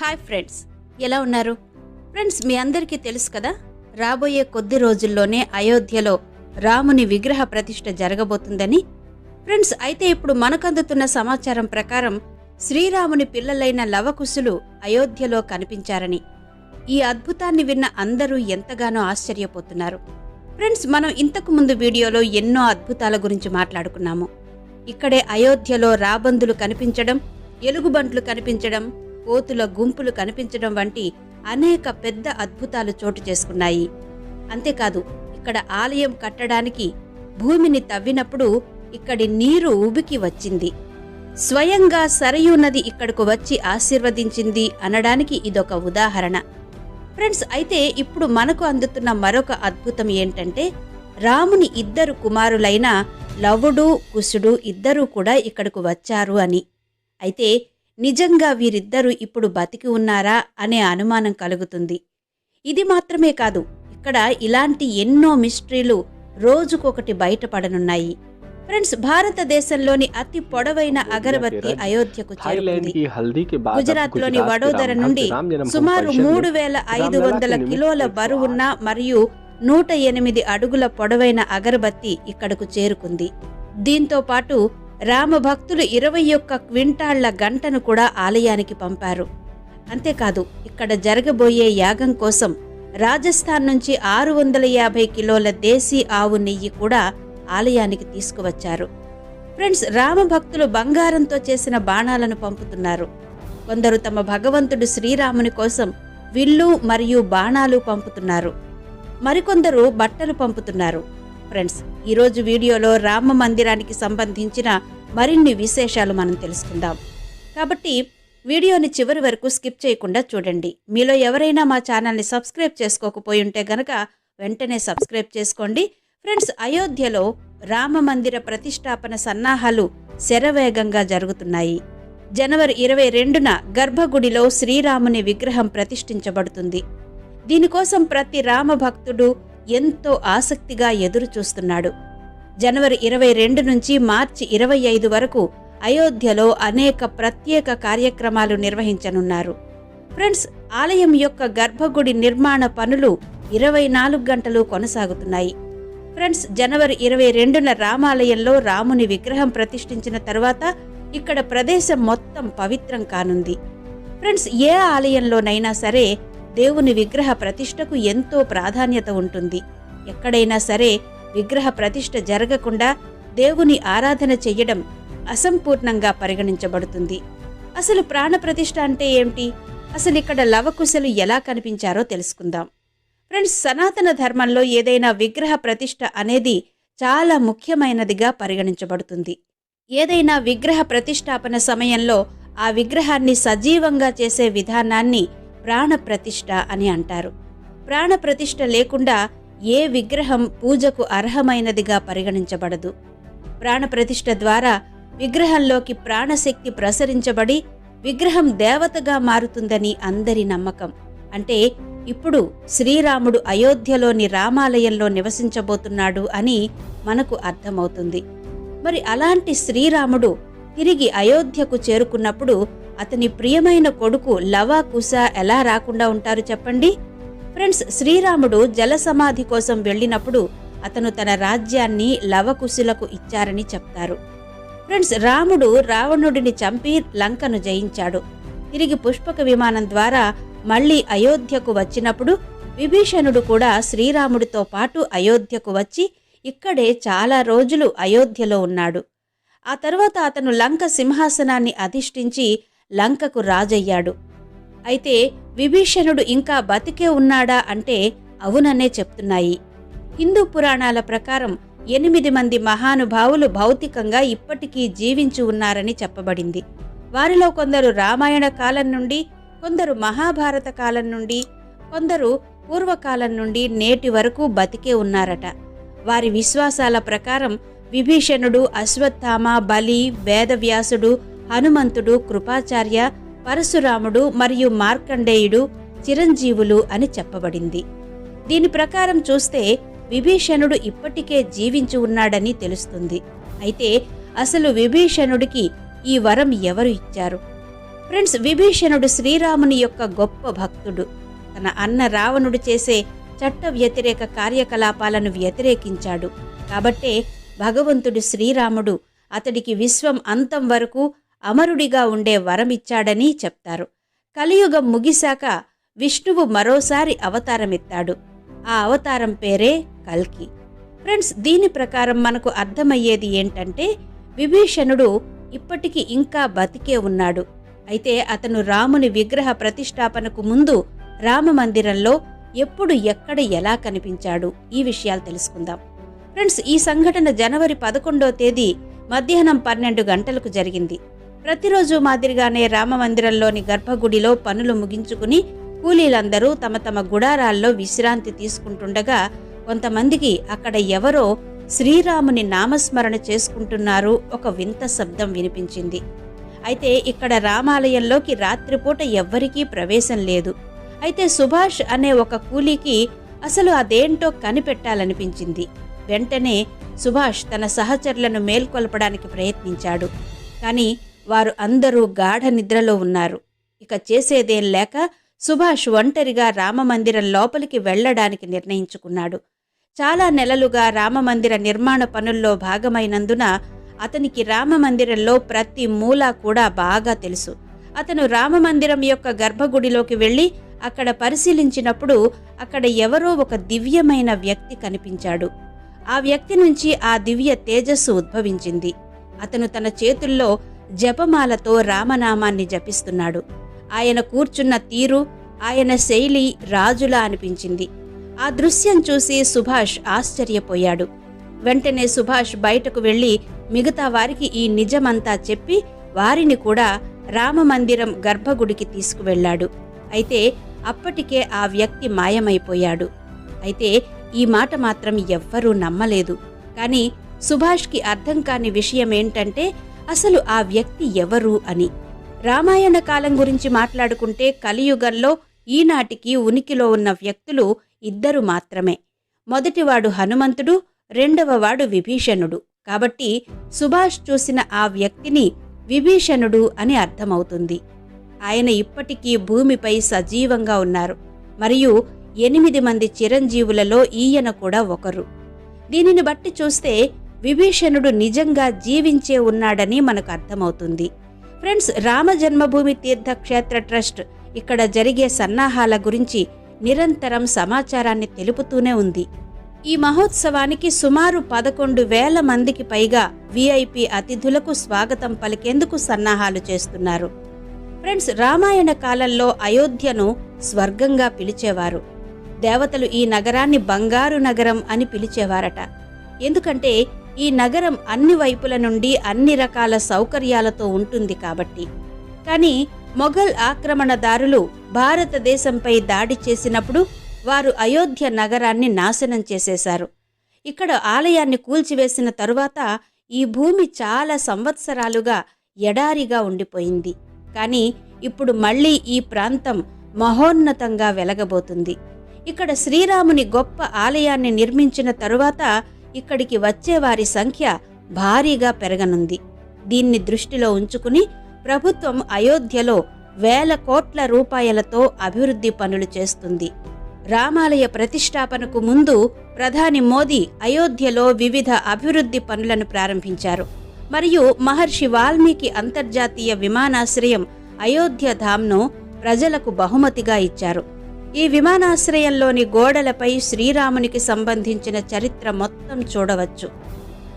Hi friends. ఎలా ఉన్నారు? Friends మీ అందరికీ తెలుసు కదా రాబోయే కొద్ది రోజుల్లోనే అయోధ్యలో రాముని విగ్రహ ప్రతిష్ఠ జరగబోతుందని. ఫ్రెండ్స్ అయితే ఇప్పుడు మనకందుతున్న సమాచారం ప్రకారం శ్రీరాముని పిల్లలైన లవకుశులు అయోధ్యలో కనిపించారని. ఈ అద్భుతాన్ని విన్న అందరూ ఎంతగానో ఆశ్చర్యపోతున్నారు. ఫ్రెండ్స్ మనం ఇంతకు ముందు వీడియోలో ఎన్నో అద్భుతాల గురించి మాట్లాడుకున్నాము. ఇక్కడే అయోధ్యలో రాబందులు కనిపించడం ఎలుగుబంట్లు కనిపించడం కోతుల గుంపులు కనిపించడం వంటి అనేక పెద్ద అద్భుతాలు చోటు చేసుకున్నాయి. అంతేకాదు ఇక్కడ ఆలయం కట్టడానికి భూమిని తవ్వినప్పుడు ఇక్కడి నీరు ఉబికి వచ్చింది. స్వయంగా సరయూ నది ఇక్కడకు వచ్చి ఆశీర్వదించింది అనడానికి ఇదొక ఉదాహరణ. ఫ్రెండ్స్ అయితే ఇప్పుడు మనకు అందుతున్న మరొక అద్భుతం ఏంటంటే రాముని ఇద్దరు కుమారులైన లవుడు కుశుడు ఇద్దరూ కూడా ఇక్కడకు వచ్చారు అని. అయితే నిజంగా వీరిద్దరూ ఇప్పుడు బతికి ఉన్నారా అనే అనుమానం కలుగుతుంది. ఇది మాత్రమే కాదు ఇక్కడ ఇలాంటి ఎన్నో మిస్టరీలు రోజుకొకటి బయటపడనున్నాయి. ఫ్రెండ్స్ భారతదేశంలోని అతి పొడవైన అగరబత్తి అయోధ్యకు చేరుకుంది. గుజరాత్లోని వడోదర నుండి సుమారు మూడు వేల ఐదు వందల కిలోల బరువున్న మరియు నూట ఎనిమిది అడుగుల పొడవైన అగరబత్తి ఇక్కడకు చేరుకుంది. దీంతో పాటు రామ భక్తులు ఇరవై ఒక్క క్వింటాళ్ళ గంటను కూడా ఆలయానికి పంపారు. అంతేకాదు ఇక్కడ జరగబోయే యాగం కోసం రాజస్థాన్ నుంచి ఆరు వందల యాభై కిలోల దేశీ ఆవు నెయ్యి కూడా ఆలయానికి తీసుకువచ్చారు. ఫ్రెండ్స్ రామ భక్తులు బంగారంతో చేసిన బాణాలను పంపుతున్నారు. కొందరు తమ భగవంతుడు శ్రీరాముని కోసం విల్లు మరియు బాణాలు పంపుతున్నారు. మరికొందరు బట్టలు పంపుతున్నారు. ఫ్రెండ్స్ ఈరోజు వీడియోలో రామ మందిరానికి సంబంధించిన మరిన్ని విశేషాలు మనం తెలుసుకుందాం. కాబట్టి వీడియోని చివరి వరకు స్కిప్ చేయకుండా చూడండి. మీలో ఎవరైనా మా ఛానల్ని సబ్స్క్రైబ్ చేసుకోకపోయి ఉంటే గనక వెంటనే సబ్స్క్రైబ్ చేసుకోండి. ఫ్రెండ్స్ అయోధ్యలో రామ మందిర ప్రతిష్టాపన సన్నాహాలు శరవేగంగా జరుగుతున్నాయి. జనవరి ఇరవై రెండున గర్భగుడిలో శ్రీరాముని విగ్రహం ప్రతిష్ఠించబడుతుంది. దీనికోసం ప్రతి రామ భక్తుడు ఎంతో ఆసక్తిగా ఎదురుచూస్తున్నాడు. జనవరి ఇరవై రెండు నుంచి మార్చి ఇరవై ఐదు వరకు అయోధ్యలో అనేక ప్రత్యేక కార్యక్రమాలు నిర్వహించనున్నారు. ఫ్రెండ్స్ ఆలయం యొక్క గర్భగుడి నిర్మాణ పనులు ఇరవై నాలుగు గంటలు కొనసాగుతున్నాయి. ఫ్రెండ్స్ జనవరి ఇరవై రెండున రామాలయంలో రాముని విగ్రహం ప్రతిష్ఠించిన తర్వాత ఇక్కడ ప్రదేశం మొత్తం పవిత్రం కానుంది. ఫ్రెండ్స్ ఏ ఆలయంలోనైనా సరే దేవుని విగ్రహ ప్రతిష్టకు ఎంతో ప్రాధాన్యత ఉంటుంది. ఎక్కడైనా సరే విగ్రహ ప్రతిష్ఠ జరగకుండా దేవుని ఆరాధన చెయ్యడం అసంపూర్ణంగా పరిగణించబడుతుంది. అసలు ప్రాణ ప్రతిష్ఠ అంటే ఏమిటి? అసలు ఇక్కడ లవకుశలు ఎలా కనిపించారో తెలుసుకుందాం. ఫ్రెండ్స్ సనాతన ధర్మంలో ఏదైనా విగ్రహ ప్రతిష్ట అనేది చాలా ముఖ్యమైనదిగా పరిగణించబడుతుంది. ఏదైనా విగ్రహ ప్రతిష్టాపన సమయంలో ఆ విగ్రహాన్ని సజీవంగా చేసే విధానాన్ని ప్రాణ ప్రతిష్ఠ అని అంటారు. ప్రాణ ప్రతిష్ఠ లేకుండా ఏ విగ్రహం పూజకు అర్హమైనదిగా పరిగణించబడదు. ప్రాణప్రతిష్ఠ ద్వారా విగ్రహంలోకి ప్రాణశక్తి ప్రసరించబడి విగ్రహం దేవతగా మారుతుందని అందరి నమ్మకం. అంటే ఇప్పుడు శ్రీరాముడు అయోధ్యలోని రామాలయంలో నివసించబోతున్నాడు అని మనకు అర్థమవుతుంది. మరి అలాంటి శ్రీరాముడు తిరిగి అయోధ్యకు చేరుకున్నప్పుడు అతని ప్రియమైన కొడుకు లవా కుశ ఎలా రాకుండా ఉంటారు చెప్పండి? ఫ్రెండ్స్ శ్రీరాముడు జల సమాధి కోసం వెళ్ళినప్పుడు అతను తన రాజ్యాన్ని లవకుశులకు ఇచ్చారని చెప్తారు. ఫ్రెండ్స్ రాముడు రావణుడిని చంపి లంకను జయించాడు. తిరిగి పుష్పక విమానం ద్వారా మళ్ళీ అయోధ్యకు వచ్చినప్పుడు విభీషణుడు కూడా శ్రీరాముడితో పాటు అయోధ్యకు వచ్చి ఇక్కడే చాలా రోజులు అయోధ్యలో ఉన్నాడు. ఆ తర్వాత అతను లంక సింహాసనాన్ని అధిష్ఠించి లంకకు రాజయ్యాడు. అయితే విభీషణుడు ఇంకా బతికే ఉన్నాడా అంటే అవుననే చెప్తున్నాయి. హిందూ పురాణాల ప్రకారం ఎనిమిది మంది మహానుభావులు భౌతికంగా ఇప్పటికీ జీవించి ఉన్నారని చెప్పబడింది. వారిలో కొందరు రామాయణ కాలం నుండి కొందరు మహాభారత కాలం నుండి కొందరు పూర్వకాలం నుండి నేటి వరకు బతికే ఉన్నారట. వారి విశ్వాసాల ప్రకారం విభీషణుడు అశ్వత్థామ బలి వేదవ్యాసుడు హనుమంతుడు కృపాచార్య పరశురాముడు మరియు మార్కండేయుడు చిరంజీవులు అని చెప్పబడింది. దీని ప్రకారం చూస్తే విభీషణుడు ఇప్పటికే జీవించి ఉన్నాడని తెలుస్తుంది. అయితే అసలు విభీషణుడికి ఈ వరం ఎవరు ఇచ్చారు? ఫ్రెండ్స్ విభీషణుడు శ్రీరాముని యొక్క గొప్ప భక్తుడు. తన అన్న రావణుడు చేసే చట్ట వ్యతిరేక కార్యకలాపాలను వ్యతిరేకించాడు. కాబట్టే భగవంతుడు శ్రీరాముడు అతడికి విశ్వం అంతం వరకు అమరుడిగా ఉండే వరమిచ్చాడని చెప్తారు. కలియుగం ముగిశాక విష్ణువు మరోసారి అవతారమెత్తాడు. ఆ అవతారం పేరే కల్కి. ఫ్రెండ్స్ దీని ప్రకారం మనకు అర్థమయ్యేది ఏంటంటే విభీషణుడు ఇప్పటికీ ఇంకా బతికే ఉన్నాడు. అయితే అతను రాముని విగ్రహ ప్రతిష్టాపనకు ముందు రామ మందిరంలో ఎప్పుడు ఎక్కడ ఎలా కనిపించాడు? ఈ విషయాలు తెలుసుకుందాం. ఫ్రెండ్స్ ఈ సంఘటన జనవరి పదకొండో తేదీ మధ్యాహ్నం పన్నెండు గంటలకు జరిగింది. ప్రతిరోజు మాదిరిగానే రామ మందిరంలోని గర్భగుడిలో పనులు ముగించుకుని కూలీలందరూ తమ తమ గుడారాల్లో విశ్రాంతి తీసుకుంటుండగా కొంతమందికి అక్కడ ఎవరో శ్రీరాముని నామస్మరణ చేసుకుంటున్నారు ఒక వింత శబ్దం వినిపించింది. అయితే ఇక్కడ రామాలయంలోకి రాత్రిపూట ఎవ్వరికీ ప్రవేశం లేదు. అయితే సుభాష్ అనే ఒక కూలీకి అసలు అదేంటో కనిపెట్టాలనిపించింది. వెంటనే సుభాష్ తన సహచరులను మేల్కొల్పడానికి ప్రయత్నించాడు. కానీ వారు అందరూ గాఢ నిద్రలో ఉన్నారు. ఇక చేసేదేం లేక సుభాష్ ఒంటరిగా రామమందిరం లోపలికి వెళ్ళడానికి నిర్ణయించుకున్నాడు. చాలా నెలలుగా రామమందిర నిర్మాణ పనుల్లో భాగమైనందున అతనికి రామమందిరంలో ప్రతి మూల కూడా బాగా తెలుసు. అతను రామమందిరం యొక్క గర్భగుడిలోకి వెళ్ళి అక్కడ పరిశీలించినప్పుడు అక్కడ ఎవరో ఒక దివ్యమైన వ్యక్తి కనిపించాడు. ఆ వ్యక్తి నుంచి ఆ దివ్య తేజస్సు ఉద్భవించింది. అతను తన చేతుల్లో జపమాలతో రామనామాన్ని జపిస్తున్నాడు. ఆయన కూర్చున్న తీరు ఆయన శైలి రాజులా అనిపించింది. ఆ దృశ్యం చూసి సుభాష్ ఆశ్చర్యపోయాడు. వెంటనే సుభాష్ బయటకు వెళ్ళి మిగతా వారికి ఈ నిజమంతా చెప్పి వారిని కూడా రామమందిరం గర్భగుడికి తీసుకువెళ్ళాడు. అయితే అప్పటికే ఆ వ్యక్తి మాయమైపోయాడు. అయితే ఈ మాట మాత్రం ఎవ్వరూ నమ్మలేదు. కానీ సుభాష్కి అర్థం కాని విషయం ఏంటంటే అసలు ఆ వ్యక్తి ఎవరు అని. రామాయణ కాలం గురించి మాట్లాడుకుంటే కలియుగంలో ఈనాటికి ఉనికిలో ఉన్న వ్యక్తులు ఇద్దరు మాత్రమే. మొదటివాడు హనుమంతుడు రెండవవాడు విభీషణుడు. కాబట్టి సుభాష్ చూసిన ఆ వ్యక్తిని విభీషణుడు అని అర్థమవుతుంది. ఆయన ఇప్పటికీ భూమిపై సజీవంగా ఉన్నారు. మరియు ఎనిమిది మంది చిరంజీవులలో ఈయన కూడా ఒకరు. దీనిని బట్టి చూస్తే విభీషణుడు నిజంగా జీవించే ఉన్నాడని మనకు అర్థమవుతుంది. ఫ్రెండ్స్ రామ జన్మభూమి తీర్థక్షేత్ర ట్రస్ట్ ఇక్కడ జరిగే సన్నాహాల గురించి నిరంతరం సమాచారాన్ని తెలుపుతూనే ఉంది. ఈ మహోత్సవానికి సుమారు పదకొండు వేల మందికి పైగా విఐపి అతిథులకు స్వాగతం పలికేందుకు సన్నాహాలు చేస్తున్నారు. ఫ్రెండ్స్ రామాయణ కాలంలో అయోధ్యను స్వర్గంగా పిలిచేవారు. దేవతలు ఈ నగరాన్ని బంగారు నగరం అని పిలిచేవారట. ఎందుకంటే ఈ నగరం అన్ని వైపుల నుండి అన్ని రకాల సౌకర్యాలతో ఉంటుంది కాబట్టి. కానీ మొఘల్ ఆక్రమణదారులు భారతదేశంపై దాడి చేసినప్పుడు వారు అయోధ్య నగరాన్ని నాశనం చేసేశారు. ఇక్కడ ఆలయాన్ని కూల్చివేసిన తరువాత ఈ భూమి చాలా సంవత్సరాలుగా ఎడారిగా ఉండిపోయింది. కానీ ఇప్పుడు మళ్ళీ ఈ ప్రాంతం మహోన్నతంగా వెలగబోతుంది. ఇక్కడ శ్రీరాముని గొప్ప ఆలయాన్ని నిర్మించిన తరువాత ఇక్కడికి వచ్చే వారి సంఖ్య భారీగా పెరగనుంది. దీన్ని దృష్టిలో ఉంచుకుని ప్రభుత్వం అయోధ్యలో వేల కోట్ల రూపాయలతో అభివృద్ధి పనులు చేస్తుంది. రామాలయ ప్రతిష్టాపనకు ముందు ప్రధాని మోదీ అయోధ్యలో వివిధ అభివృద్ధి పనులను ప్రారంభించారు. మరియు మహర్షి వాల్మీకి అంతర్జాతీయ విమానాశ్రయం అయోధ్య ధామ్ను ప్రజలకు బహుమతిగా ఇచ్చారు. ఈ విమానాశ్రయంలోని గోడలపై శ్రీరామునికి సంబంధించిన చరిత్ర మొత్తం చూడవచ్చు.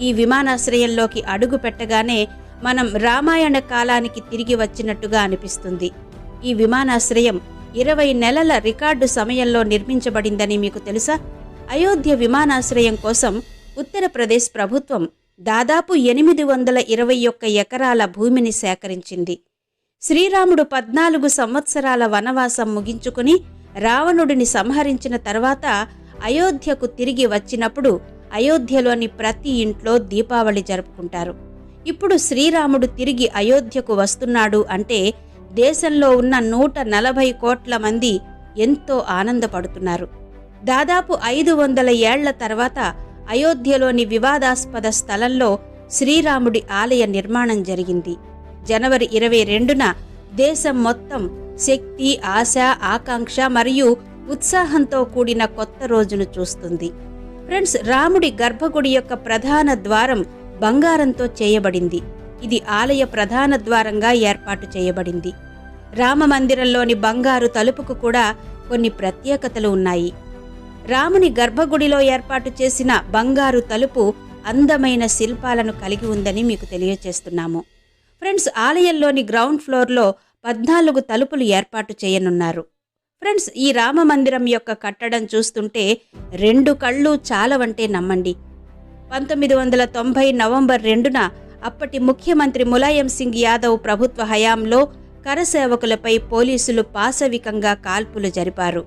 ఈ విమానాశ్రయంలోకి అడుగు పెట్టగానే మనం రామాయణ కాలానికి తిరిగి వచ్చినట్టుగా అనిపిస్తుంది. ఈ విమానాశ్రయం ఇరవై నెలల రికార్డు సమయంలో నిర్మించబడిందని మీకు తెలుసా? అయోధ్య విమానాశ్రయం కోసం ఉత్తరప్రదేశ్ ప్రభుత్వం దాదాపు ఎనిమిది వందల ఇరవై ఒక్క ఎకరాల భూమిని సేకరించింది. శ్రీరాముడు పద్నాలుగు సంవత్సరాల వనవాసం ముగించుకుని రావణుడిని సంహరించిన తర్వాత అయోధ్యకు తిరిగి వచ్చినప్పుడు అయోధ్యలోని ప్రతి ఇంట్లో దీపావళి జరుపుకుంటారు. ఇప్పుడు శ్రీరాముడు తిరిగి అయోధ్యకు వస్తున్నాడు అంటే దేశంలో ఉన్న నూట నలభై కోట్ల మంది ఎంతో ఆనందపడుతున్నారు. దాదాపు ఐదు వందల ఏళ్ళ తర్వాత అయోధ్యలోని వివాదాస్పద స్థలంలో శ్రీరాముడి ఆలయ నిర్మాణం జరిగింది. జనవరి ఇరవై రెండున దేశం మొత్తం శక్తి ఆశ ఆకాంక్ష మరియు ఉత్సాహంతో కూడిన కొత్త రోజును చూస్తుంది. ఫ్రెండ్స్ రాముడి గర్భగుడి యొక్క ప్రధాన ద్వారం బంగారంతో చేయబడింది. ఇది ఆలయ ప్రధాన ద్వారంగా ఏర్పాటు చేయబడింది. రామ మందిరంలోని బంగారు తలుపుకు కూడా కొన్ని ప్రత్యేకతలు ఉన్నాయి. రాముని గర్భగుడిలో ఏర్పాటు చేసిన బంగారు తలుపు అందమైన శిల్పాలను కలిగి ఉందని మీకు తెలియచేస్తున్నాము. ఫ్రెండ్స్ ఆలయంలోని గ్రౌండ్ ఫ్లోర్లో పద్నాలుగు తలుపులు ఏర్పాటు చేయనున్నారు. ఫ్రెండ్స్ ఈ రామ మందిరం యొక్క కట్టడం చూస్తుంటే రెండు కళ్ళు చాలవంటే నమ్మండి. పంతొమ్మిది వందల తొంభై నవంబర్ రెండున అప్పటి ముఖ్యమంత్రి ములాయం సింగ్ యాదవ్ ప్రభుత్వ హయాంలో కరసేవకులపై పోలీసులు పాశవికంగా కాల్పులు జరిపారు.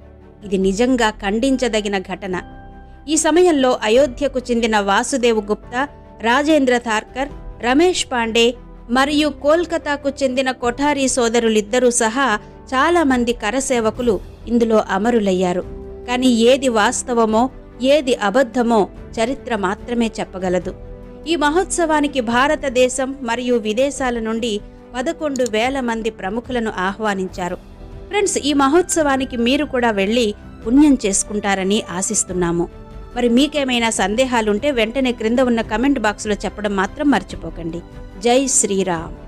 ఇది నిజంగా ఖండించదగిన ఘటన. ఈ సమయంలో అయోధ్యకు చెందిన వాసుదేవ్ గుప్తా రాజేంద్ర థార్కర్ రమేష్ పాండే మరియు కోల్కతాకు చెందిన కొఠారీ సోదరులిద్దరూ సహా చాలామంది కరసేవకులు ఇందులో అమరులయ్యారు. కానీ ఏది వాస్తవమో ఏది అబద్ధమో చరిత్ర మాత్రమే చెప్పగలదు. ఈ మహోత్సవానికి భారతదేశం మరియు విదేశాల నుండి పదకొండు వేల మంది ప్రముఖులను ఆహ్వానించారు. ఫ్రెండ్స్ ఈ మహోత్సవానికి మీరు కూడా వెళ్ళి పుణ్యం చేసుకుంటారని ఆశిస్తున్నాము. మరి మీకేమైనా సందేహాలుంటే వెంటనే క్రింద ఉన్న కమెంట్ బాక్స్లో చెప్పడం మాత్రం మర్చిపోకండి. జై శ్రీరామ్.